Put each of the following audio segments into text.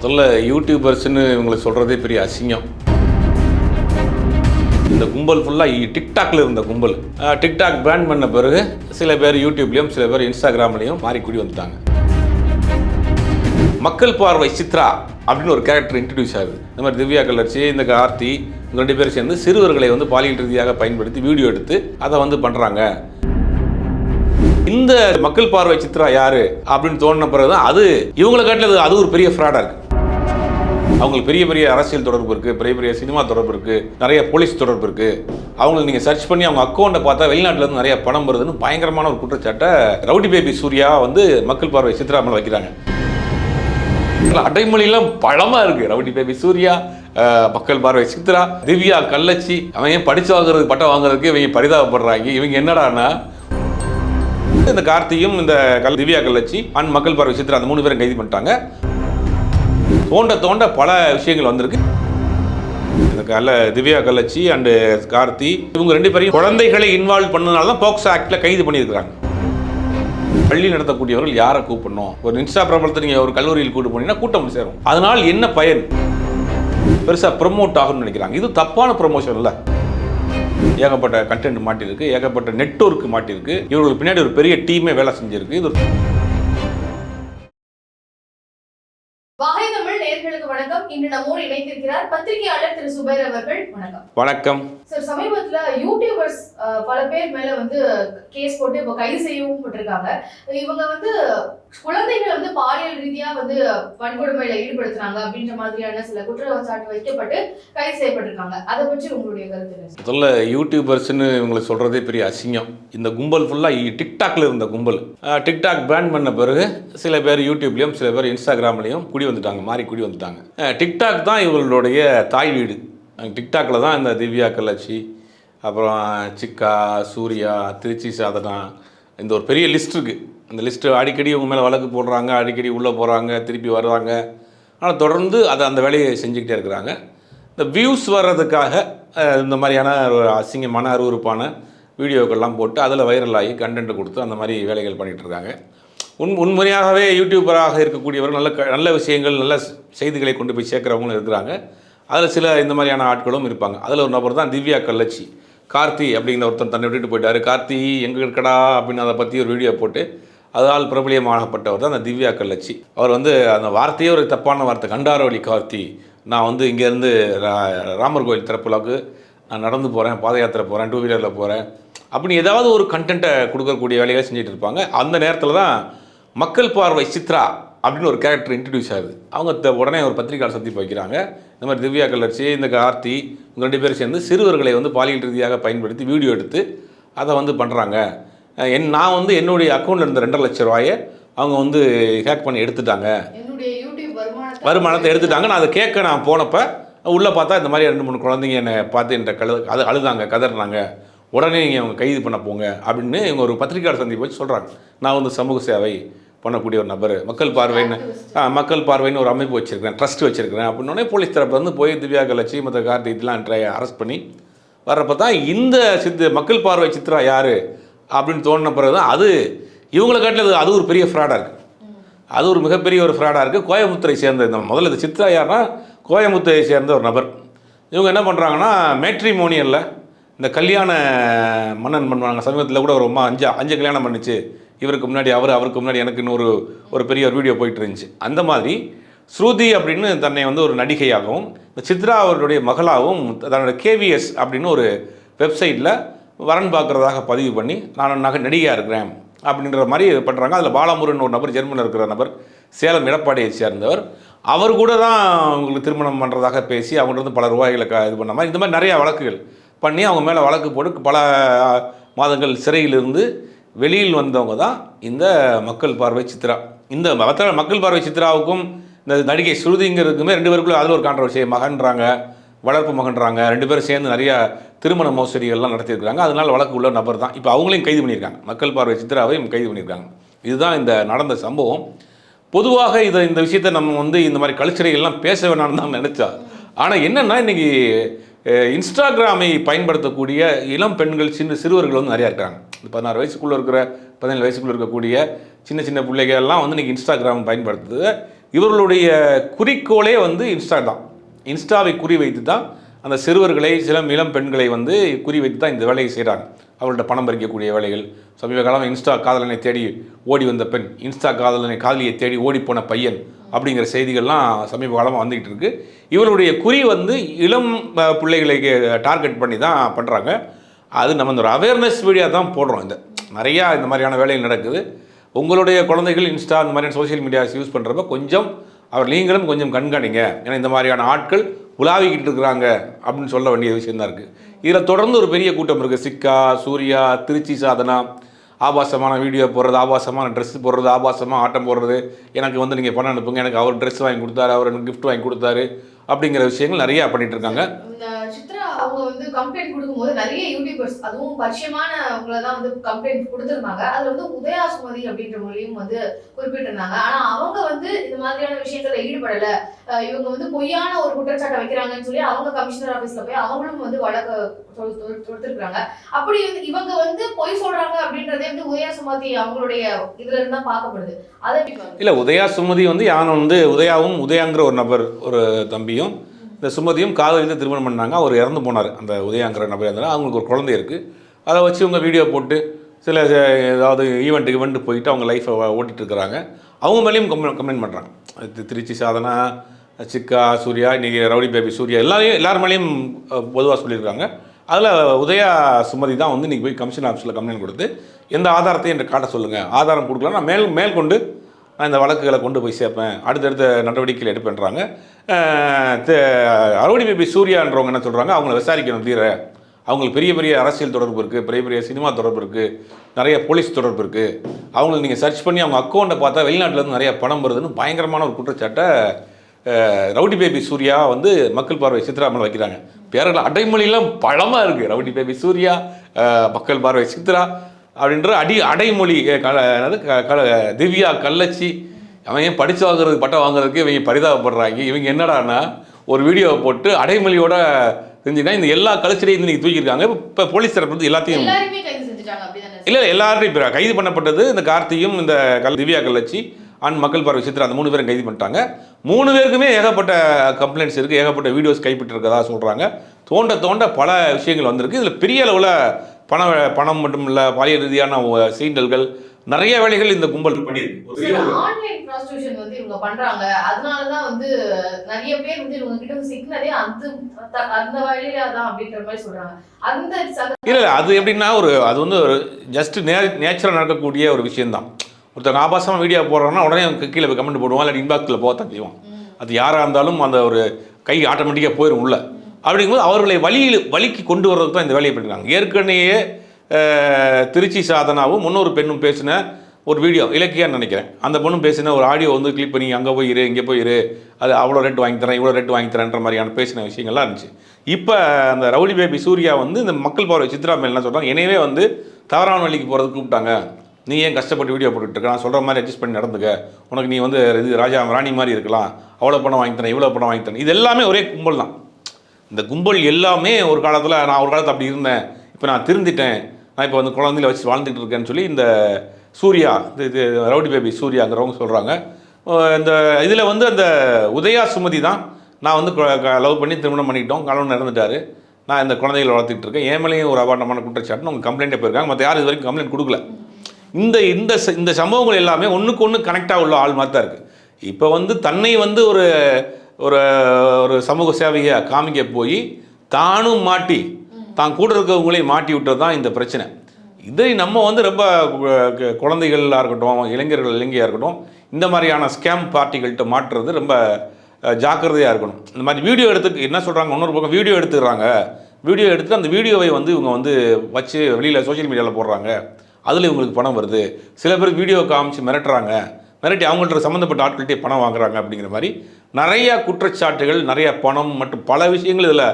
முதல்ல யூடியூபர்ஸ்னு இவங்களை சொல்கிறதே பெரிய அசிங்கம். இந்த கும்பல் ஃபுல்லாக டிக்டாக்ல இருந்த கும்பல். டிக்டாக் பேன் பண்ண பிறகு சில பேர் யூடியூப்லேயும் சில பேர் இன்ஸ்டாகிராம்லேயும் மாறி வந்துட்டாங்க. மக்கள் பார்வை சித்ரா அப்படின்னு ஒரு கேரக்டர் இன்ட்ரடியூஸ் ஆகுது. இந்த மாதிரி திவ்யா கலர்ச்சி இந்த கார்த்தி இந்த ரெண்டு பேரும் சேர்ந்து சிறுவர்களை வந்து பாலியல் ரீதியாக பயன்படுத்தி வீடியோ எடுத்து அதை வந்து பண்ணுறாங்க இந்த மக்கள் பார்வை சித்ரா யாரு அப்படின்னு தோணின பிறகு தான் அது இவங்களை காட்டில் அது ஒரு பெரிய ஃப்ராடாக இருக்கு. அவங்களுக்கு பெரிய பெரிய அரசியல் தொடர்பு இருக்குது பெரிய பெரிய சினிமா தொடர்பு இருக்குது நிறைய போலீஸ் தொடர்பு இருக்குது அவங்களை நீங்கள் சர்ச் பண்ணி அவங்க அக்கௌண்ட்டை பார்த்தா வெளிநாட்டிலேருந்து நிறைய பணம் வருதுன்னு பயங்கரமான ஒரு குற்றச்சாட்டை ரவுடி பேபி சூர்யா வந்து மக்கள் பார்வை சித்ரா வைக்கிறாங்க. அடைமொழியெல்லாம் பழமாக இருக்குது ரவுடி பேபி சூர்யா மக்கள் பார்வை சித்ரா திவ்யா கள்ளச்சி அவன் ஏன் படித்து வாங்குறது பட்டம் வாங்குறதுக்கு இவங்க பரிதாபப்படுறாங்க. இவங்க என்னடான்னா இந்த கார்த்தியும் இந்த கல் திவ்யா கள்ளச்சி அண்ட் மக்கள் பார்வை சித்ரா அந்த மூணு பேரும் கைது பண்ணிட்டாங்க. தோண்ட தோண்ட பல விஷயங்கள் வந்திருக்கு. இந்த கல்ல திவ்யா கலச்சி அண்டு கார்த்தி இவங்க ரெண்டு பேரையும் குழந்தைகளை இன்வால்வ் பண்ணனால தான் போக்சோ ஆக்டில் கைது பண்ணியிருக்கிறாங்க. பள்ளி நடத்தக்கூடியவர்கள் யாரை கூப்பிடணும்? ஒரு இன்ஸ்டா பிரபலத்தை நீங்கள் ஒரு கல்லூரியில் கூட்டு போனீங்கன்னா கூட்டம் சேரும். அதனால் என்ன பயன்? பெருசாக ப்ரமோட் ஆகும்னு நினைக்கிறாங்க. இது தப்பான ப்ரமோஷன் இல்லை. ஏகப்பட்ட கண்டென்ட் மாட்டியிருக்கு. ஏகப்பட்ட நெட்வொர்க் மாட்டியிருக்கு. இவர்களுக்கு பின்னாடி ஒரு பெரிய டீமே வேலை செஞ்சிருக்கு. இது இன்று நம்மோடு இணைத்திருக்கிறார் பத்திரிகையாளர் திரு சுபைர் அவர்கள். வணக்கம். வணக்கம். சார் சமீபத்துல யூடியூபர்ஸ் பல பேர் மேல வந்து கேஸ் போட்டு இப்ப கைது செய்யவும் பட்டிருக்காங்க. இவங்க வந்து குழந்தைகளை வந்து பாலியல் ரீதியா வந்து வன்கொடுமையில ஈடுபடுத்துறாங்க அப்படின்ற மாதிரியான சில குற்றச்சாட்டு வைக்கப்பட்டு கைது செய்யப்பட்டிருக்காங்க. அதை பற்றி உங்களுடைய கருத்து? முதல்ல யூடியூபர்ஸ்னு இவங்களை சொல்கிறதே பெரிய அசிங்கம். இந்த கும்பல் ஃபுல்லாக டிக்டாக்ல இருந்த கும்பல். டிக்டாக் பேன் பண்ண பிறகு சில பேர் யூடியூப்லேயும் சில பேர் இன்ஸ்டாகிராம்லேயும் குடி வந்துட்டாங்க மாறி குடி வந்துட்டாங்க. டிக்டாக் தான் இவங்களுடைய தாய் வீடு. டிக்டாக்கில் தான் இந்த திவ்யா கலாச்சி அப்புறம் சிக்கா சூர்யா திருச்சி சாதனா இந்த ஒரு பெரிய லிஸ்ட் இருக்குது அந்த லிஸ்ட்டு அடிக்கடி இவங்க மேலே வழக்கு போடுறாங்க அடிக்கடி உள்ளே போகிறாங்க திருப்பி வர்றாங்க. ஆனால் தொடர்ந்து அதை அந்த வேலையை செஞ்சுக்கிட்டே இருக்கிறாங்க. இந்த வியூஸ் வர்றதுக்காக இந்த மாதிரியான ஒரு அசிங்கமான அருவருப்பான வீடியோக்கள்லாம் போட்டு அதில் வைரல் ஆகி கண்டென்ட் கொடுத்து அந்த மாதிரி வேலைகள் பண்ணிகிட்டு இருக்காங்க. உண் உண்மையாகவே யூடியூபராக இருக்கக்கூடியவர்கள் நல்ல நல்ல விஷயங்கள் நல்ல செய்திகளை கொண்டு போய் சேர்க்குறவங்களும் இருக்கிறாங்க. அதில் சில இந்த மாதிரியான ஆட்களும் இருப்பாங்க. அதில் ஒரு நபர் தான் திவ்யா கள்ளச்சி. கார்த்தி அப்படிங்கிற ஒருத்தன் தன்னை விட்டுட்டு போயிட்டாரு. கார்த்தி எங்கே இருக்கடா? அப்படின்னு அதை பற்றி ஒரு வீடியோ போட்டு அதால் பிரபலியமாகப்பட்டவர் தான் அந்த திவ்யா கல்லச்சி அவர் வந்து அந்த வார்த்தையே ஒரு தப்பான வார்த்தை. கண்டாரவழி கார்த்தி. நான் வந்து இங்கேருந்து ராமர் கோயில் திறப்புலாவுக்கு நான் நடந்து போகிறேன் பாத யாத்திரை போகிறேன் டூ வீலரில் போகிறேன் அப்படின்னு ஏதாவது ஒரு கண்டென்ட்டை கொடுக்கக்கூடிய வேலைகளை செஞ்சுட்டு இருப்பாங்க. அந்த நேரத்தில் தான் மக்கள் பார்வை சித்ரா அப்படின்னு ஒரு கேரக்டர் இன்ட்ரடியூஸ் ஆகுது. அவங்க த- உடனே ஒரு பத்திரிகையாளர் சந்திப்பு வைக்கிறாங்க. இந்த மாதிரி திவ்யா கலர்ச்சி இந்த கார்த்தி இவங்க ரெண்டு பேரும் சேர்ந்து சிறுவர்களை வந்து பாலியல் ரீதியாக பயன்படுத்தி வீடியோ எடுத்து அதை வந்து பண்ணுறாங்க என் நான் வந்து என்னுடைய அக்கௌண்ட்டில் இருந்த ரெண்டரை லட்ச ரூபாயை அவங்க வந்து ஹேக் பண்ணி எடுத்துட்டாங்க. வருமானத்தை எடுத்துட்டாங்க. நான் அதை கேட்க நான் போனப்போ உள்ளே பார்த்தா இந்த மாதிரி ரெண்டு மூணு குழந்தைங்க என்னை பார்த்து என்கிட்ட கழு அது அழுதாங்க கதறினாங்க. உடனே நீங்கள் அவங்க கைது பண்ண போங்க அப்படின்னு இவங்க ஒரு பத்திரிகையாளர் சந்திப்பு வச்சு சொல்கிறாங்க நான் வந்து சமூக சேவை பண்ணக்கூடிய ஒரு நபர். மக்கள் பார்வைன்னு மக்கள் பார்வைன்னு ஒரு அமைப்பு வச்சுருக்கிறேன் ட்ரஸ்ட் வச்சுருக்கிறேன். அப்படின்னோடனே போலீஸ் தரப்பு வந்து போய் திவ்யா கலச்சி மற்ற கார்த்தி இதெல்லாம் அரெஸ்ட் பண்ணி வர்றப்ப தான் இந்த சித்து மக்கள் பார்வை சித்ரா யார்? அப்படின்னு தோணின பிறகு தான் அது இவங்களை காட்டில் அது ஒரு பெரிய ஃப்ராடாக இருக்குது அது ஒரு மிகப்பெரிய ஒரு ஃப்ராடாக இருக்குது கோயம்புத்தூரை சேர்ந்த இந்த முதல்ல இந்த சித்ரா யாருன்னா கோயம்புத்தூரை சேர்ந்த ஒரு நபர். இவங்க என்ன பண்ணுறாங்கன்னா மேட்ரிமோனியலில் இந்த கல்யாண மன்னன் பண்ணுவாங்க சமீபத்தில் கூட ஒரு அம்மா அஞ்சு அஞ்சு கல்யாணம் பண்ணிச்சு. இவருக்கு முன்னாடி அவர் அவருக்கு முன்னாடி எனக்கு ஒரு ஒரு பெரிய ஒரு வீடியோ போயிட்டு இருந்துச்சு அந்த மாதிரி ஸ்ருதி அப்படின்னு தன்னை வந்து ஒரு நடிகையாகவும் சித்ரா அவருடைய மகளாகவும் தன்னோட கேவிஎஸ் அப்படின்னு ஒரு வெப்சைட்டில் வரன் பார்க்குறதாக பதிவு பண்ணி நான் நகை நடிகையாக இருக்கிறேன். அப்படின்ற மாதிரி பண்ணுறாங்க அதில் பாலமுருகன் ஒரு நபர் ஜெர்மனில் இருக்கிற நபர் சேலம் எடப்பாடியை சேர்ந்தவர். அவர் கூட தான் அவங்களுக்கு திருமணம் பண்ணுறதாக பேசி அவங்கள்ட்ட இருந்து பல ரூபாய்களை க இது பண்ண மாதிரி இந்த மாதிரி நிறையா வழக்குகள் பண்ணி அவங்க மேலே வழக்கு போட்டு பல மாதங்கள் சிறையிலிருந்து வெளியில் வந்தவங்க தான் இந்த மக்கள் பார்வை சித்ரா. இந்த மத்த- மக்கள் பார்வை சித்ராவுக்கும் இந்த நடிகை ஸ்ருதிங்கிறதுக்குமே ரெண்டு பேருக்குள்ள அதில் ஒரு கான்ட்ரவர்சி மகன்றாங்க வளர்ப்பு மகன்றாங்க ரெண்டு பேரும் சேர்ந்து நிறைய திருமண மோசடிகள்லாம் நடத்தியிருக்காங்க அதனால் வழக்கு உள்ள நபர் தான். இப்போ அவங்களையும் கைது பண்ணியிருக்காங்க. மக்கள் பார்வை சித்ராவையும் கைது பண்ணியிருக்காங்க. இதுதான் இந்த நடந்த சம்பவம். பொதுவாக இதை இந்த விஷயத்தை நம்ம வந்து இந்த மாதிரி கல்ச்சரைகள்லாம் பேச வேணாம்னு தான் நினச்சா. ஆனால் என்னென்னா இன்றைக்கி இன்ஸ்டாகிராமை பயன்படுத்தக்கூடிய இளம் பெண்கள் சின்ன சிறுவர்கள் வந்து நிறையா இருக்காங்க. இந்த பதினாறு வயசுக்குள்ளே இருக்கிற பதினேழு வயசுக்குள்ளே இருக்கக்கூடிய சின்ன சின்ன பிள்ளைகள் எல்லாம் வந்து இன்னைக்கு இன்ஸ்டாகிராம் பயன்படுத்துது. இவர்களுடைய குறிக்கோளே வந்து இன்ஸ்டா தான் இன்ஸ்டாவை குறி வைத்து தான் அந்த சிறுவர்களை சில இளம் பெண்களை வந்து குறி வைத்து தான் இந்த வேலையை செய்கிறாங்க அவர்கள்ட்ட பணம் பறிக்கக்கூடிய வேலைகள். சமீப காலம் இன்ஸ்டா காதலனை தேடி ஓடி வந்த பெண் இன்ஸ்டா காதலனை காதலியை தேடி ஓடிப்போன பையன் அப்படிங்கிற செய்திகள்லாம் சமீப காலமாக வந்துக்கிட்டு இருக்கு. இவருடைய குறி வந்து இளம் பிள்ளைகளுக்கு டார்கெட் பண்ணி தான் பண்ணுறாங்க அது நம்ம இந்த ஒரு அவேர்னஸ் வீடியோ தான் போடுறோம். இந்த நிறையா இந்த மாதிரியான வேலைகள் நடக்குது. உங்களுடைய குழந்தைகள் இன்ஸ்டா இந்த மாதிரியான சோஷியல் மீடியாஸ் யூஸ் பண்ணுறப்ப கொஞ்சம் அவர் நீங்களும் கொஞ்சம் கண்காணிங்க. ஏன்னா இந்த மாதிரியான ஆட்கள் உலாவிக்கிட்டு இருக்கிறாங்க அப்படின்னு சொல்ல வேண்டிய விஷயம் தான் இருக்குது இதில் தொடர்ந்து ஒரு பெரிய கூட்டம் இருக்குது சிக்கா சூர்யா திருச்சி சாதனா ஆபாசமான வீடியோ போடுறது ஆபாசமான ட்ரெஸ் போடுறது ஆபாசமாக ஆட்டம் போடுறது. எனக்கு வந்து நீங்கள் பணம் அனுப்புங்க. எனக்கு அவர் ட்ரெஸ் வாங்கி கொடுத்தாரு அவர் எனக்கு கிஃப்ட் வாங்கி கொடுத்தாரு அப்படிங்கிற விஷயங்கள் நிறையா பண்ணிகிட்டு இருக்காங்க. வந்து கம்ப்ளைண்ட் கொடுக்கும்போது நிறைய யூடியூபர்ஸ் அதுவும் பரிச்சயமானவங்களை தான் வந்து கம்ப்ளைண்ட் கொடுத்துருந்தாங்க. அதுல வந்து உதயா சுமதி அப்படின்றவங்களையும் வந்து குறிப்பிட்டிருந்தாங்க. ஆனா அவங்க வந்து இந்த மாதிரியான விஷயத்துல ஈடுபடல. இவங்க வந்து பொய்யான ஒரு குற்றச்சாட்டை வைக்கிறாங்கன்னு சொல்லி அவங்க கமிஷனர் ஆபீஸ்ல போய் அவங்களும் வந்து வழக்கு தொடு- தொடுத்திருக்காங்க அப்படி வந்து இவங்க வந்து பொய் சொல்றாங்க அப்படின்றதே வந்து உதயா சுமதி அவங்களுடைய இதுலேருந்து தான் பார்க்கப்படுது. அதை இல்லை உதயா சுமதி வந்து யானை வந்து உதயாவும் உதயாங்கிற ஒரு நபர் ஒரு தம்பியும். இந்த சுமதியும் காதலித்து திருமணம் பண்ணாங்க. அவர் இறந்து போனார். அந்த உதயாங்கிற நபர் இருந்தாலும் அவங்களுக்கு ஒரு குழந்தை இருக்குது அதை வச்சு இவங்க வீடியோ போட்டு சில ஏதாவது ஈவெண்ட்டுக்கு ஈவெண்ட்டு போயிட்டு அவங்க லைஃப்பை ஓட்டிகிட்டு இருக்கிறாங்க. அவங்க மேலேயும் கம்ப்ளைண்ட் கம்ப்ளைண்ட் பண்ணுறாங்க திருச்சி சாதனா சிக்கா சூர்யா இன்றைக்கி ரவுடி பேபி சூர்யா எல்லாரையும் எல்லார் மேலேயும் பொதுவாக சொல்லியிருக்காங்க. அதில் உதயா சுமதி தான் வந்து இன்றைக்கி போய் கமிஷன் ஆஃபீஸில் கம்ப்ளைண்ட் கொடுத்து எந்த ஆதாரத்தையும் என்று காட்ட சொல்லுங்கள் ஆதாரம் கொடுக்கலாம் நான் மேல் மேல் கொண்டு இந்த வழக்குகளை கொண்டு போய் சேர்ப்பேன். அடுத்தடுத்த நடவடிக்கைகள் எடுப்பேன்றாங்க அறுவடை பேபி சூர்யான்றவங்க என்ன சொல்கிறாங்க அவங்கள விசாரிக்கணும் தீர. அவங்களுக்கு பெரிய பெரிய அரசியல் தொடர்பு இருக்குது பெரிய பெரிய சினிமா தொடர்பு இருக்குது நிறைய போலீஸ் தொடர்பு இருக்குது அவங்கள நீங்கள் சர்ச் பண்ணி அவங்க அக்கௌண்ட்டை பார்த்தா வெளிநாட்டிலேருந்து நிறைய பணம் வருதுன்னு பயங்கரமான ஒரு குற்றச்சாட்டை ரவுடி பேபி சூர்யா வந்து மக்கள் பார்வை சித்ராமல் வைக்கிறாங்க. பேரில் அடைமொழியெல்லாம் பழமாக இருக்குது ரவுடி பேபி சூர்யா மக்கள் பார்வை சித்ரா அப்படின்ற அடி அடைமொழி கல என்னது கல திவ்யா கள்ளச்சி அவன் ஏன் படிச்சு வாங்குறதுக்கு பட்டம் வாங்குறதுக்கு இவங்க பரிதாபப்படுறாங்க. இவங்க என்னடான்னா ஒரு வீடியோவை போட்டு அடைமொழியோட செஞ்சுன்னா இந்த எல்லா கல்ச்சரையும் இன்னைக்கு தூக்கியிருக்காங்க. இப்போ போலீஸ் தரப்பு வந்து எல்லாத்தையும் அப்படிதானே இல்லை எல்லாரும் இப்போ கைது பண்ணப்பட்டது இந்த கார்த்தியும் இந்த கல் திவ்யா கள்ளச்சி அண்ட் மக்கள் பார்வை சித்ரா அந்த மூணு பேரும் கைது பண்ணிட்டாங்க. மூணு பேருக்குமே ஏகப்பட்ட கம்ப்ளைண்ட்ஸ் இருக்குது ஏகப்பட்ட வீடியோஸ் கைப்பற்றிருக்கதா சொல்கிறாங்க தோண்ட தோண்ட பல விஷயங்கள் வந்திருக்கு. இதில் பெரிய அளவில் பண பணம் மட்டும் இல்லை பாலியல் ரீதியான சீண்டல்கள் நிறைய வேலைகள் இந்த கும்பல் பண்ணியிருக்கு. ஒரு பெரிய ஒரு- ஆன்லைன் ப்ராஸ்டியூஷன் வந்து இவங்க பண்றாங்க. அதனாலதான் வந்து நிறைய பேர் வந்து இவங்க கிட்ட வந்து சிக்னதே அந்த த- அந்த வழியில தான் அப்படின்ற மாதிரி சொல்றாங்க. அந்த சத- இல்லை இல்லை அது எப்படின்னா ஒரு அது வந்து ஒரு ஜஸ்ட் நே நேச்சுரல் நடக்கக்கூடிய ஒரு விஷயம்தான். ஒருத்தங்க ஆபாசமாக வீடியோ போடுறாங்கன்னா உடனே அவங்க கீழே கமெண்ட் போடுவான் இல்லை இன்பாக்ஸில் போகத்தான் செய்வான். அது யாராக இருந்தாலும் அந்த ஒரு கை ஆட்டோமேட்டிக்காக போயிடும் உள்ள. அப்படிங்கும்போது அவர்களை வழியில் வழிக்கு கொண்டு வர்றதுக்கு தான் இந்த வேலையை பண்ணிருக்காங்க. ஏற்கனவே திருச்சி சாதனாவும் முன்னொரு பெண்ணும் பேசின ஒரு வீடியோ இலக்கியான்னு நினைக்கிறேன். அந்த பொண்ணும் பேசின ஒரு ஆடியோ வந்து கிளிக் பண்ணி அங்கே போய் இரு இங்கே போய் இரு. அது அவ்வளோ ரேட் வாங்கி தரேன் இவ்வளோ ரேட் வாங்கி தரேன்ற மாதிரியான பேசின விஷயங்கள்லாம் இருந்துச்சு. இப்போ அந்த ரவுடி பேபி சூர்யா வந்து இந்த மக்கள் பார்வை சித்ரா மேல் என்ன சொல்கிறாங்க என்னையவே வந்து தவறான வழிக்கு போகிறதுக்கு கூப்பிட்டாங்க. நீ ஏன் கஷ்டப்பட்டு வீடியோ போட்டுட்டு நான் சொல்கிற மாதிரி அட்ஜஸ்ட் பண்ணி நடந்துக்க. உனக்கு நீ வந்து இது ராஜா ராணி மாதிரி இருக்கலாம். அவ்வளோ பணம் வாங்கி தரேன் இவ்வளோ பணம் வாங்கி தரேன். இது எல்லாமே ஒரே கும்பல் தான். இந்த கும்பல் எல்லாமே ஒரு காலத்தில் நான் ஒரு காலத்தில் அப்படி இருந்தேன். இப்போ நான் திருந்திட்டேன். நான் இப்போ வந்து குழந்தையில வச்சு வாழ்ந்துட்டு இருக்கேன்னு சொல்லி இந்த சூர்யா இது இது ரவுடி பேபி சூர்யாங்கிறவங்க சொல்கிறாங்க இந்த இதில் வந்து அந்த உதயா சுமதி தான் நான் வந்து லவ் பண்ணி திருமணம் பண்ணிக்கிட்டோம். கணவன் இறந்துட்டார் நான் இந்த குழந்தைகளை வளர்த்துட்டு இருக்கேன். ஏமலையும் மேலேயும் ஒரு அபாண்டமான குற்றச்சாட்டுன்னு அவங்க கம்ப்ளைண்ட்டே போயிருக்காங்க. மற்ற யாரும் இது வரைக்கும் கம்ப்ளைண்ட் கொடுக்கல. இந்த இந்த ச- இந்த சம்பவங்கள் எல்லாமே ஒன்றுக்கு ஒன்று கனெக்டாக உள்ள ஆள் மாதிரி தான் இருக்குது இப்போ வந்து தன்னை வந்து ஒரு ஒரு ஒரு சமூக சேவையை காமிக்க போய் தானும் மாட்டி தான் கூட இருக்கவங்களையும் மாட்டி விட்டது தான் இந்த பிரச்சனை. இதை நம்ம வந்து ரொம்ப குழந்தைகளாக இருக்கட்டும் இளைஞர்கள் இளைஞியாக இருக்கட்டும் இந்த மாதிரியான ஸ்கேம் பார்ட்டிகள்கிட்ட மாட்டுறது ரொம்ப ஜாக்கிரதையாக இருக்கணும். இந்த மாதிரி வீடியோ எடுத்து என்ன சொல்கிறாங்க இன்னொரு பக்கம் வீடியோ எடுத்துக்கிறாங்க. வீடியோ எடுத்து அந்த வீடியோவை வந்து இவங்க வந்து வச்சு வெளியில் சோஷியல் மீடியாவில் போடுறாங்க. அதில் இவங்களுக்கு பணம் வருது. சில பேர் வீடியோ காமிச்சு மிரட்டுறாங்க. மிரட்டி அவங்கள்ட்ட சம்மந்தப்பட்ட ஆட்கள்கிட்டே பணம் வாங்குறாங்க அப்படிங்கிற மாதிரி நிறைய குற்றச்சாட்டுகள் நிறைய பணம் மற்றும் பல விஷயங்கள் இதில்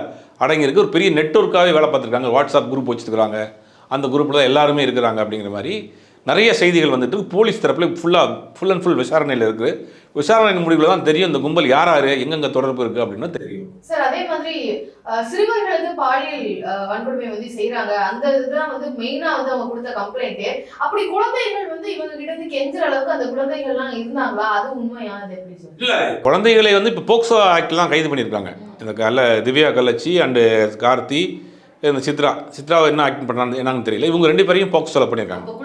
அடங்கியிருக்கு. ஒரு பெரிய நெட்ஒர்க்காகவே வேலை பார்த்துருக்காங்க. வாட்ஸ்அப் குரூப் வச்சுருக்காங்க அந்த குரூப்பில் தான் எல்லாருமே இருக்கிறாங்க அப்படிங்கிற மாதிரி நிறைய செய்திகள் வந்துட்டு இருக்கு. போலீஸ் தரப்பில் ஃபுல்லாக ஃபுல் அண்ட் ஃபுல் விசாரணையில் இருக்குது. விசாரணை முடிவில் தான் தெரியும் இந்த கும்பல் யார் யார் எங்கெங்கே தொடர்பு இருக்குது அப்படின்னு தெரியும். சார் அதே மாதிரி சிறுவர்களுக்கு பாலியல் வன்கொடுமை வந்து செய்யறாங்க அந்த இதுதான் வந்து மெயினா வந்து அவங்க கொடுத்த கம்ப்ளைண்ட் அப்படி குழந்தைகள் வந்து இவங்க கிட்ட இருந்து கெஞ்சுற அளவுக்கு அந்த குழந்தைகள்லாம் இருந்தாங்களா? அது உண்மையா? அது எப்படி சொல்லுங்க குழந்தைகளை வந்து இப்போ போக்சோ ஆக்ட்லாம் கைது பண்ணியிருக்காங்க. இந்த கல்ல திவ்யா கள்ளச்சி அண்டு கார்த்தி இந்த சித்ரா. சித்ராவை என்ன ஆக்ட் பண்ணாங்க என்னன்னு தெரியல. இவங்க ரெண்டு பேரையும் போக்சோல பண்ணியிருக்காங்க. அப்ப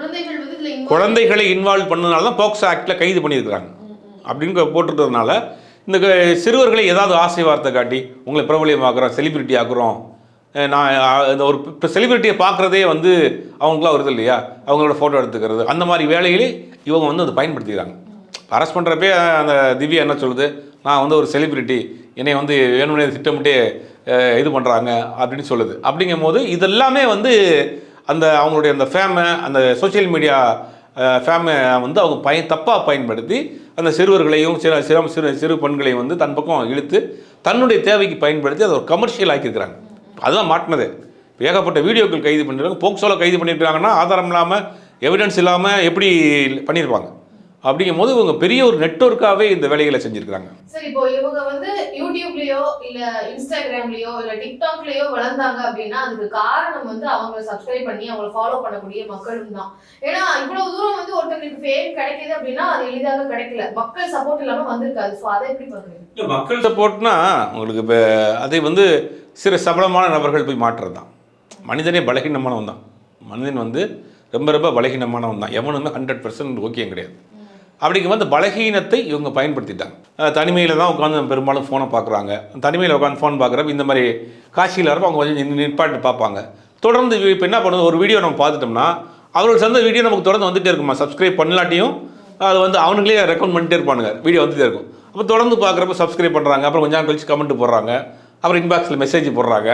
குழந்தைகளை இன்வால்வ் பண்ணதுனால தான் போக்சோ ஆக்டில் கைது பண்ணியிருக்கிறாங்க. அப்படின்னு போட்டுருக்கிறதுனால இந்த க- சிறுவர்களை ஏதாவது ஆசை வார்த்தை காட்டி உங்களை பிரபலியமாக்குறோம் செலிபிரிட்டி ஆக்குறோம் நான் இந்த ஒரு இப்போ செலிபிரிட்டியை பார்க்குறதே வந்து அவங்களுக்குலாம் வருது இல்லையா? அவங்களோட ஃபோட்டோ எடுத்துக்கிறது. அந்த மாதிரி வேலையிலே இவங்க வந்து அதை பயன்படுத்திக்கிறாங்க. அரெஸ்ட் பண்ணுறப்பே அந்த திவ்யா என்ன சொல்லுது? நான் வந்து ஒரு செலிபிரிட்டி என்னை வந்து வேணும்னே திட்டமிட்டே இது பண்ணுறாங்க அப்படின்னு சொல்லுது. அப்படிங்கும் போது இதெல்லாமே வந்து அந்த அவங்களுடைய அந்த ஃபேமை அந்த சோஷியல் மீடியா ஃபேமை வந்து அவங்க பய தப்பாக பயன்படுத்தி அந்த சிறுவர்களையும் சிறு சிறு சிறு சிறு பெண்களையும் வந்து தன் பக்கம் இழுத்து தன்னுடைய தேவைக்கு பயன்படுத்தி அதை ஒரு கமர்ஷியல் ஆக்கியிருக்கிறாங்க. அதுதான் மாட்டினது. ஏகப்பட்ட வீடியோக்கள் கைது பண்ணிருக்காங்க. போக்சோவில் கைது பண்ணியிருக்காங்கன்னா ஆதாரம் இல்லாமல் எவிடன்ஸ் இல்லாமல் எப்படி பண்ணியிருப்பாங்க? அப்படிங்கும் போது இவங்க பெரிய ஒரு நெட்ஒர்க்காகவே இந்த வேலைகளை செஞ்சுருக்காங்க சரி இப்போ இவங்க வந்து யூடியூப்லயோ இல்ல இன்ஸ்டாகிராம்லயோ இல்ல டிக்டாக்லயோ வளர்ந்தாங்க அப்படின்னா அதுக்கு காரணம் வந்து அவங்க சப்ஸ்கிரைப் பண்ணி அவங்கள ஃபாலோ பண்ணக்கூடிய மக்களும் தான். ஏன்னா இவ்வளவு தூரம் வந்து ஒருத்தங்களுக்கு ஃபேம் கிடைக்குது அப்படின்னா அது எளிதாக கிடைக்கல. மக்கள் சப்போர்ட் இல்லாம வந்திருக்காது. ஸோ அதை எப்படி பாக்குறீங்க இல்லை மக்கள் சப்போர்ட்னா உங்களுக்கு இப்போ அதை வந்து சிறு சபலமான நபர்கள் போய் மாற்றுறது தான். மனிதனே பலகீனமானவன் தான். மனிதன் வந்து ரொம்ப ரொம்ப பலகீனமானவன் தான். எவனுமே ஹண்ட்ரட் பர்சன்ட் ஓகே கிடையாது. அப்படிங்கும் போது பலகீனத்தை இவங்க பயன்படுத்திட்டாங்க. தனிமையில் தான் உட்காந்து பெரும்பாலும் ஃபோனை பார்க்குறாங்க. தனிமையில் உட்காந்து ஃபோன் பார்க்குறப்ப இந்த மாதிரி காட்சியில் இருப்ப அவங்க கொஞ்சம் நிற்பாட்டு பார்ப்பாங்க. தொடர்ந்து இப்போ என்ன பண்ணுது? ஒரு வீடியோ நம்ம பார்த்துட்டோம்னா அவர்கள் சந்த வீடியோ நமக்கு தொடர்ந்து வந்துகிட்டே இருக்குமா? சப்ஸ்கிரைப் பண்ணலாட்டியும் அது வந்து அவனுங்களே ரெக்கமெண்ட் பண்ணிட்டே இருப்பானுங்க. வீடியோ வந்துகிட்டே இருக்கும். அப்போ தொடர்ந்து பார்க்குறப்ப சப்ஸ்கிரைப் பண்ணுறாங்க அப்புறம் கொஞ்சம் நேரம் கழிச்சு கமெண்ட் போடுறாங்க. அப்புறம் இன்பாக்ஸில் மெசேஜ் போடுறாங்க.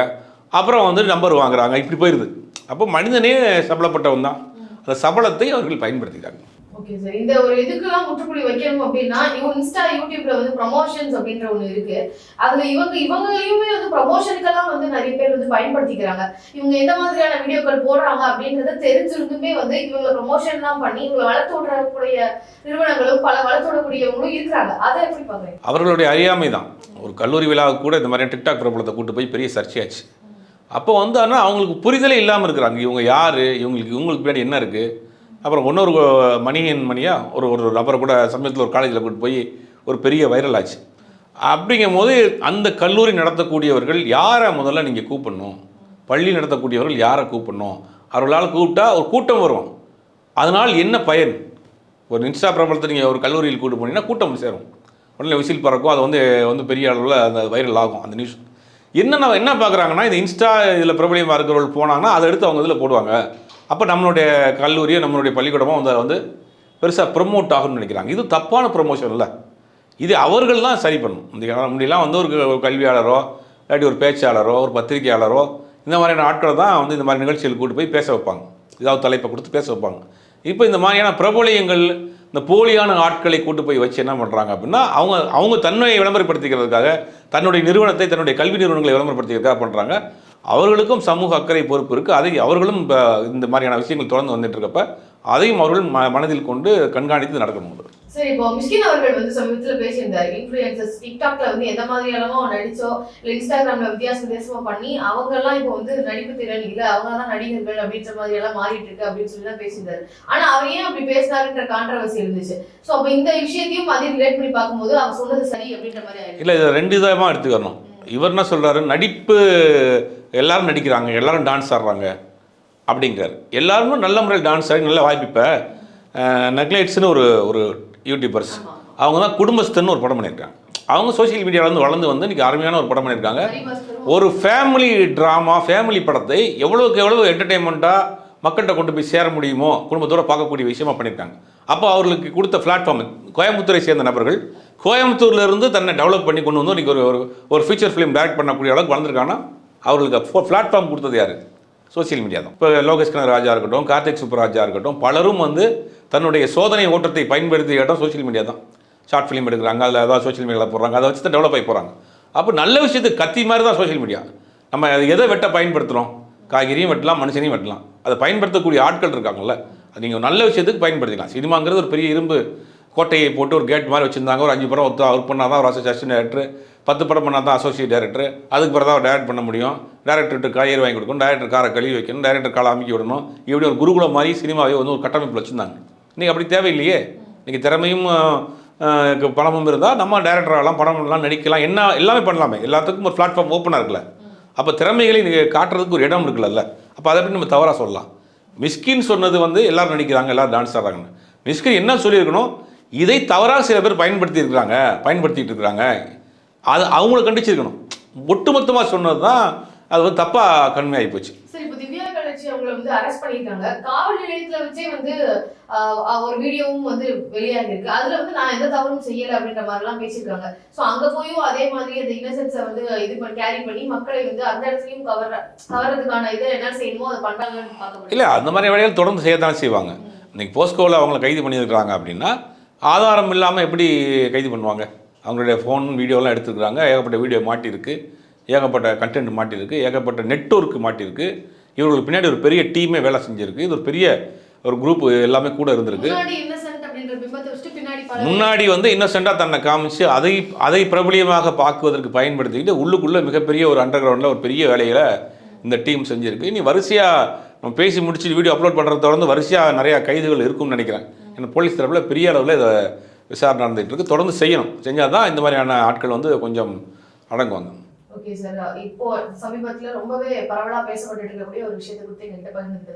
அப்புறம் வந்து நம்பர் வாங்குறாங்க. இப்படி போயிடுது அப்போ மனிதனே சபலப்பட்டவன் தான் அந்த சபலத்தை அவர்கள் பயன்படுத்திக்கிறாங்க ஓகே சார் இந்த ஒரு இதுக்கெல்லாம் முற்றுப்புள்ளி வைக்கணும் அப்படின்னா இவங்க இன்ஸ்டா யூடியூப்ல வந்து ப்ரமோஷன்ஸ் அப்படின்ற ஒன்று இருக்கு. அதுல இவங்க இவங்களையுமே வந்து ப்ரமோஷனுக்கெல்லாம் வந்து நிறைய பேர் வந்து பயன்படுத்திக்கிறாங்க. இவங்க எந்த மாதிரியான வீடியோக்கள் போடுறாங்க அப்படின்றத தெரிஞ்சிருந்துமே வந்து இவங்க ப்ரமோஷன் எல்லாம் பண்ணி இவங்க வளர்த்து விடக்கூடிய நிறுவனங்களும் பல வளர்த்து விடக்கூடியவங்களும் இருக்கிறாங்க. அதை எப்படி பாக்குறீங்க அவர்களுடைய அறியாமை தான். ஒரு கல்லூரி விழாவுக்கு கூட இந்த மாதிரி டிக்டாக் பிரபலத்தை கூட்டு போய் பெரிய சர்ச்சையாச்சு. அப்போ வந்து ஆனால் அவங்களுக்கு புரிதலே இல்லாமல் இருக்கிறாங்க. இவங்க யார்? இவங்களுக்கு இவங்களுக்கு பின்னாடி என்ன இருக்குது அப்புறம் இன்னொரு மணியின் மணியா ஒரு ஒரு நபரை கூட சமயத்தில் ஒரு காலேஜில் கூட்டு போய் ஒரு பெரிய வைரல் ஆச்சு. அப்படிங்கும் போது அந்த கல்லூரி நடத்தக்கூடியவர்கள் யாரை முதல்ல நீங்கள் கூப்பிடணும்? பள்ளி நடத்தக்கூடியவர்கள் யாரை கூப்பிடணும்? அவர்களால் கூப்பிட்டா ஒரு கூட்டம் வரும். அதனால் என்ன பயன்? ஒரு இன்ஸ்டா பிரபலத்தை நீங்கள் ஒரு கல்லூரியில் கூட்டு போனீங்கன்னா கூட்டம் சேரும். உடனே விசில் பறக்கும் அது வந்து வந்து பெரிய அளவில் அந்த வைரல் ஆகும் அந்த நியூஸ் என்னென்ன என்ன பார்க்குறாங்கன்னா இந்த இன்ஸ்டா இதில் பிரபலியமாக இருக்கிறவர்கள் போனாங்கன்னா அதை எடுத்து அவங்க இதில் போடுவாங்க. அப்போ நம்மளுடைய கல்லூரியோ நம்மளுடைய பள்ளிக்கூடமோ வந்து அதை வந்து பெருசாக ப்ரொமோட் ஆகும்னு நினைக்கிறாங்க. இது தப்பான ப்ரொமோஷன் இல்லை. இது அவர்கள் தான் சரி பண்ணணும். இந்த முன்னாடிலாம் வந்து ஒரு க- ஒரு கல்வியாளரோ இல்லாட்டி ஒரு பேச்சாளரோ ஒரு பத்திரிகையாளரோ இந்த மாதிரியான ஆட்களை தான் வந்து இந்த மாதிரி நிகழ்ச்சிகள் கூட்டு போய் பேச வைப்பாங்க. ஏதாவது தலைப்பை கொடுத்து பேச வைப்பாங்க. இப்போ இந்த மாதிரியான பிரபலியங்கள் இந்த போலியான ஆட்களை கூட்டு போய் வச்சு என்ன பண்ணுறாங்க அப்படின்னா அவங்க அவங்க தன்மையை விளம்பரப்படுத்திக்கிறதுக்காக தன்னுடைய நிறுவனத்தை தன்னுடைய கல்வி நிறுவனங்களை விளம்பரப்படுத்திக்கிறதுக்காக பண்ணுறாங்க அவர்களுக்கும் சமூக அக்கறை பொறுப்பு இருக்குது அதை அவர்களும் இந்த மாதிரியான விஷயங்கள் தொடர்ந்து வந்துட்டு இருக்கப்ப அதையும் அவர்கள் மனதில் கொண்டு கண்காணித்து நடக்கணும் சரி இப்போ மிஷ்கின் அவர்கள் வந்து சமீபத்துல பேசியிருந்தாரு. இன்ஃபுளுசர்ஸ் டிக்டாக்ல வந்து எந்த மாதிரி அளவோ நடிச்சோ இல்ல இன்ஸ்டாகிராம்ல வித்தியாச வித்தியாசமா பண்ணி அவங்க எல்லாம் இப்போ வந்து நடிப்பு திறன் இல்ல அவங்க தான் நடிகர்கள் அப்படின்ற மாதிரி எல்லாம் மாறிட்டு இருக்கு அப்படின்னு சொல்லி தான் பேசியிருந்தாரு. ஆனா அவர் ஏன் அப்படி பேசினாருன்ற கான்ட்ரவர்சி இருந்துச்சு. சோ அப்ப இந்த விஷயத்தையும் அதே ரிலேட் பண்ணி பார்க்கும்போது அவர் சொன்னது சரி அப்படின்ற மாதிரி இல்லை இதை ரெண்டு விதமாக எடுத்துக்கணும். இவர் என்ன சொல்றாரு? நடிப்பு எல்லாரும் நடிக்கிறாங்க எல்லாரும் டான்ஸ் ஆடுறாங்க அப்படிங்கிறாரு. எல்லாருமே நல்ல முறையில் டான்ஸ் ஆடி நல்ல வாய்ப்பு இப்போ நெக்லைட்ஸ்னு ஒரு ஒரு யூடியூபர்ஸ். அவங்க தான் குடும்பஸ்தன்னு ஒரு படம் பண்ணியிருக்காங்க. அவங்க சோஷியல் மீடியாவில் வந்து வளர்ந்து வந்து இன்றைக்கி அருமையான ஒரு படம் பண்ணியிருக்காங்க. ஒரு ஃபேமிலி ட்ராமா ஃபேமிலி படத்தை எவ்வளோக்கு எவ்வளோ என்டர்டெயின்மெண்ட்டாக மக்கள்கிட்ட கொண்டு போய் சேர முடியுமோ குடும்பத்தோட பார்க்கக்கூடிய விஷயமா பண்ணியிருக்காங்க. அப்போ அவர்களுக்கு கொடுத்த பிளாட்ஃபார்ம் கோயம்புத்தூரை சேர்ந்த நபர்கள் கோயம்புத்தூர்ல இருந்து தன்னை டெவலப் பண்ணி கொண்டு வந்து இன்னைக்கு ஒரு ஒரு ஒரு ஃபீச்சர் ஃபிலிம் டைரக்ட் பண்ணக்கூடிய அளவுக்கு வளர்ந்துருக்காங்கன்னா அவர்களுக்கு பிளாட்ஃபார்ம் கொடுத்தது யார்? சோஷியல் மீடியா தான். இப்போ லோகேஷ் கனர் ராஜா இருக்கட்டும் கார்த்திக் சுப்பராஜா இருக்கட்டும் பலரும் வந்து தன்னுடைய சோதனை ஓட்டத்தை பயன்படுத்திய இடம் சோஷியல் மீடியா தான். ஷார்ட் ஃபிலிம் எடுக்கிறாங்க அதில் ஏதாவது சோஷியல் மீடியாவில் போடுறாங்க அதை வச்சு தான் டெவலப் ஆகி போகிறாங்க அப்போ நல்ல விஷயத்துக்கு கத்தி மாதிரி தான் சோஷியல் மீடியா நம்ம அது எதை வெட்ட பயன்படுத்துகிறோம் காய்கறியும் வெட்டலாம் மனுஷனையும் வெட்டலாம். அதை பயன்படுத்தக்கூடிய ஆட்கள் இருக்காங்கல்ல அது நீங்கள் நல்ல விஷயத்துக்கு பயன்படுத்திக்கலாம். சினிமாங்கிறது ஒரு பெரிய இரும்பு கோட்டையை போட்டு ஒரு கேட் மாதிரி வச்சுருந்தாங்க ஒரு அஞ்சு படம் ஒருத்தர் ஒர்க் பண்ணால் தான் ஒரு அசோசியேஷன் டேரக்டர் பத்து படம் பண்ணால் தான் அசோசியேட் டேரக்டர் அதுக்கு பிறகு தான் டேரக்ட் பண்ண முடியும். டேரக்டர்கிட்ட காய்கறி வாங்கி கொடுக்கணும் டேரக்டர் காரை கழுவி வைக்கணும் டேரக்டர் காலை அமைக்கி விடணும். இப்படி ஒரு குருகுலம் மாதிரி சினிமாவே வந்து ஒரு கட்டமைப்பில் வச்சுருந்தாங்க. இன்றைக்கி அப்படி தேவையில்லையே. இன்றைக்கி திறமையும் பணமும் இருந்தால் நம்ம டேரக்டராகலாம் படம்லாம் நடிக்கலாம் என்ன எல்லாமே பண்ணலாமே. எல்லாத்துக்கும் ஒரு பிளாட்ஃபார்ம் ஓப்பனாக இருக்குல்ல. அப்போ திறமைகளை நீங்கள் காட்டுறதுக்கு ஒரு இடம் இருக்குல்ல அப்போ அதை பற்றி நம்ம தவறாக சொல்லலாம். மிஸ்கின் சொன்னது வந்து எல்லாரும் நடிக்கிறாங்க எல்லோரும் டான்ஸ் ஆடுறாங்கன்னு. மிஸ்கின் என்ன சொல்லியிருக்கணும்? இதை தவறாக சில பேர் பயன்படுத்தி இருக்கிறாங்க பயன்படுத்திகிட்டு இருக்கிறாங்க அது அவங்கள கண்டிச்சிருக்கணும். ஒட்டுமொத்தமாக சொன்னது தான் அது வந்து தப்பாக கண்மையாகி போச்சு. சரி இப்போ திவ்யா கலர்ச்சி அவங்கள வந்து அரெஸ்ட் பண்ணியிருக்காங்க காவல் நிலையத்துல வச்சே வந்து ஒரு வீடியோவும் வந்து வெளியாகி இருக்கு அதுல வந்து நான் எந்த தவறும் செய்யல அப்படின்ற மாதிரி எல்லாம் பேசியிருக்காங்க. சோ அங்க போயும் அதே மாதிரி அந்த இன்னசென்ஸை வந்து இது கேரி பண்ணி மக்களை வந்து அந்த இடத்துலயும் கவர் கவர்றதுக்கான இதை என்ன செய்யணுமோ அதை பண்றாங்கன்னு பார்க்க இல்லை அந்த மாதிரி வேலைகள் தொடர்ந்து செய்யத்தான் செய்வாங்க. இன்னைக்கு போஸ்கோவில் அவங்கள கைது பண்ணியிருக்கிறாங்க அப்படின்னா ஆதாரம் இல்லாமல் எப்படி கைது பண்ணுவாங்க? அவங்களுடைய ஃபோன் வீடியோலாம் எடுத்துருக்குறாங்க. ஏகப்பட்ட வீடியோ மாட்டியிருக்கு. ஏகப்பட்ட கண்டென்ட் மாட்டியிருக்கு. ஏகப்பட்ட நெட்வொர்க் மாட்டியிருக்கு. இவர்களுக்கு பின்னாடி ஒரு பெரிய டீமே வேலை செஞ்சுருக்கு. இது ஒரு பெரிய ஒரு குரூப் எல்லாமே கூட இருந்திருக்கு. முன்னாடி வந்து இன்னசென்ட்டாக தன்னை காமிச்சு அதை அதை பிரபலியமாக பார்க்குவதற்கு பயன்படுத்திக்கிட்டு உள்ளுக்குள்ளே மிகப்பெரிய ஒரு அண்டர் கிரவுண்டில் ஒரு பெரிய வேலைகளை இந்த டீம் செஞ்சுருக்கு. இனி வரிசையாக நம்ம பேசி முடிச்சு வீடியோ அப்லோட் பண்ணுறத தொடர்ந்து வரிசையாக நிறையா கைதுகள் இருக்கும்னு நினைக்கிறேன். ஏன்னா போலீஸ் தரப்பில் பெரிய அளவில் இதை விசாரணை நடந்துகிட்டு இருக்கு. தொடர்ந்து செய்யணும். செஞ்சால் தான் இந்த மாதிரியான ஆட்கள் வந்து கொஞ்சம் அடங்குவாங்க. Okay sir. இப்போ சமீபத்தில் ரொம்பவே பரவலாக பேசப்பட்டு இருக்கக்கூடிய ஒரு விஷயத்தை குறித்து எங்கள்கிட்ட பகிர்ந்துட்டு